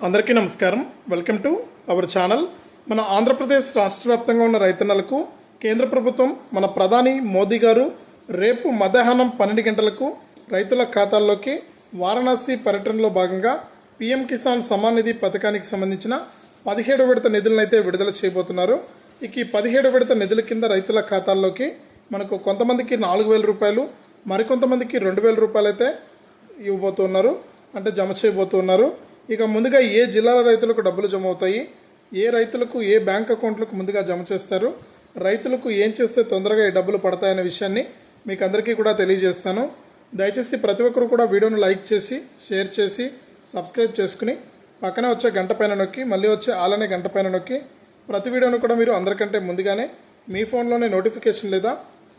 అందరికీ నమస్కారం. Welcome to our channel మన ఆంధ్రప్రదేశ్ రాష్ట్ర వ్యాప్తంగా ఉన్న రైతన్నలకు కేంద్ర ప్రభుత్వం మన ప్రధాని మోదీ గారు రేపు మధ్యాహ్నం పన్నెండు గంటలకు రైతుల ఖాతాల్లోకి వారణాసి పర్యటనలో భాగంగా పీఎం కిసాన్ సమాన్ నిధి పథకానికి సంబంధించిన పదిహేడు విడత నిధులనైతే విడుదల చేయబోతున్నారు. ఇక ఈ పదిహేడు విడత నిధుల కింద రైతుల ఖాతాల్లోకి మనకు కొంతమందికి నాలుగు వేల రూపాయలు మరికొంతమందికి రెండు వేల రూపాయలు అయితే ఇవ్వబోతున్నారు. అంటే జమ చేయబోతున్నారు. ఇక ముందుగా ఏ జిల్లాల రైతులకు డబ్బులు జమ అవుతాయి? ఏ రైతులకు ఏ బ్యాంక్ అకౌంట్లకు ముందుగా జమ చేస్తారు? రైతులకు ఏం చేస్తే తొందరగా ఈ డబ్బులు పడతాయనే విషయాన్ని మీకు అందరికీ కూడా తెలియజేస్తాను. దయచేసి ప్రతి ఒక్కరు కూడా వీడియోను లైక్ చేసి షేర్ చేసి సబ్స్క్రైబ్ చేసుకుని పక్కనే వచ్చే గంట పైన నొక్కి మళ్ళీ వచ్చే ఆలనే గంట పైన నొక్కి ప్రతి వీడియోను కూడా మీరు అందరికంటే ముందుగానే మీ ఫోన్లోనే నోటిఫికేషన్ లేదా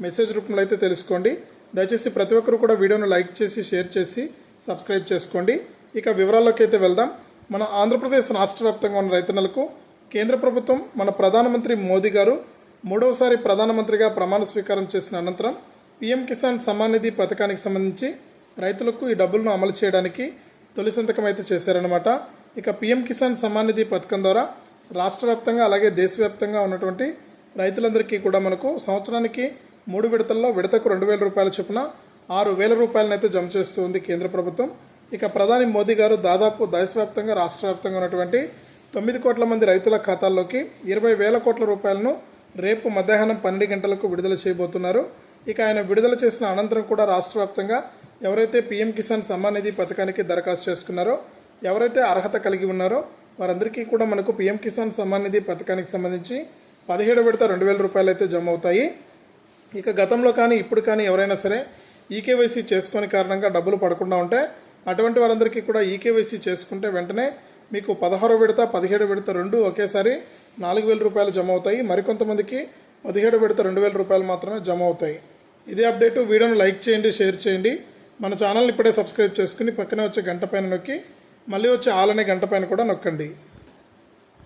మెసేజ్ రూపంలో అయితే తెలుసుకోండి. దయచేసి ప్రతి ఒక్కరు కూడా వీడియోను లైక్ చేసి షేర్ చేసి సబ్స్క్రైబ్ చేసుకోండి. ఇక వివరాల్లోకి అయితే వెళ్దాం. మన ఆంధ్రప్రదేశ్ రాష్ట్ర వ్యాప్తంగా ఉన్న రైతన్నలకు కేంద్ర ప్రభుత్వం మన ప్రధానమంత్రి మోదీ గారు మూడవసారి ప్రధానమంత్రిగా ప్రమాణ స్వీకారం చేసిన అనంతరం పీఎం కిసాన్ సమ్మాన్ నిధి పథకానికి సంబంధించి రైతులకు ఈ డబ్బులను అమలు చేయడానికి తొలి సంతకం అయితే చేశారనమాట ఇక పీఎం కిసాన్ సమ్మాన్ నిధి పథకం ద్వారా రాష్ట్ర వ్యాప్తంగా అలాగే దేశవ్యాప్తంగా ఉన్నటువంటి రైతులందరికీ కూడా మనకు సంవత్సరానికి మూడు విడతల్లో విడతకు రెండు వేల రూపాయల చొప్పున ఆరు వేల రూపాయలనైతే జమ చేస్తుంది కేంద్ర ప్రభుత్వం. ఇక ప్రధాని మోదీ గారు దాదాపు దేశవ్యాప్తంగా రాష్ట్ర వ్యాప్తంగా ఉన్నటువంటి తొమ్మిది కోట్ల మంది రైతుల ఖాతాల్లోకి ఇరవై వేల కోట్ల రూపాయలను రేపు మధ్యాహ్నం పన్నెండు గంటలకు విడుదల చేయబోతున్నారు. ఇక ఆయన విడుదల చేసిన అనంతరం కూడా రాష్ట్ర వ్యాప్తంగా ఎవరైతే పీఎం కిసాన్ సమ్మాన్ నిధి పథకానికి దరఖాస్తు చేసుకున్నారో ఎవరైతే అర్హత కలిగి ఉన్నారో వారందరికీ కూడా మనకు పీఎం కిసాన్ సమ్మాన్ నిధి పథకానికి సంబంధించి పదిహేడు విడత రెండు వేల రూపాయలు అయితే జమ అవుతాయి. ఇక గతంలో కానీ ఇప్పుడు కానీ ఎవరైనా సరే ఈకేవైసీ చేసుకొని కారణంగా డబ్బులు పడకుండా ఉంటే అటువంటి వారందరికీ కూడా ఈకేవైసీ చేసుకుంటే వెంటనే మీకు పదహారో విడత పదిహేడు విడత రెండు ఒకేసారి నాలుగు వేల రూపాయలు జమ అవుతాయి. మరికొంతమందికి పదిహేడు విడత రెండు వేల రూపాయలు మాత్రమే జమ అవుతాయి. ఇదే అప్డేటు. వీడియోను లైక్ చేయండి షేర్ చేయండి. మన ఛానల్ని ఇప్పుడే సబ్స్క్రైబ్ చేసుకుని పక్కనే వచ్చే గంట పైన నొక్కి మళ్ళీ వచ్చే ఆలనే గంట పైన కూడా నొక్కండి.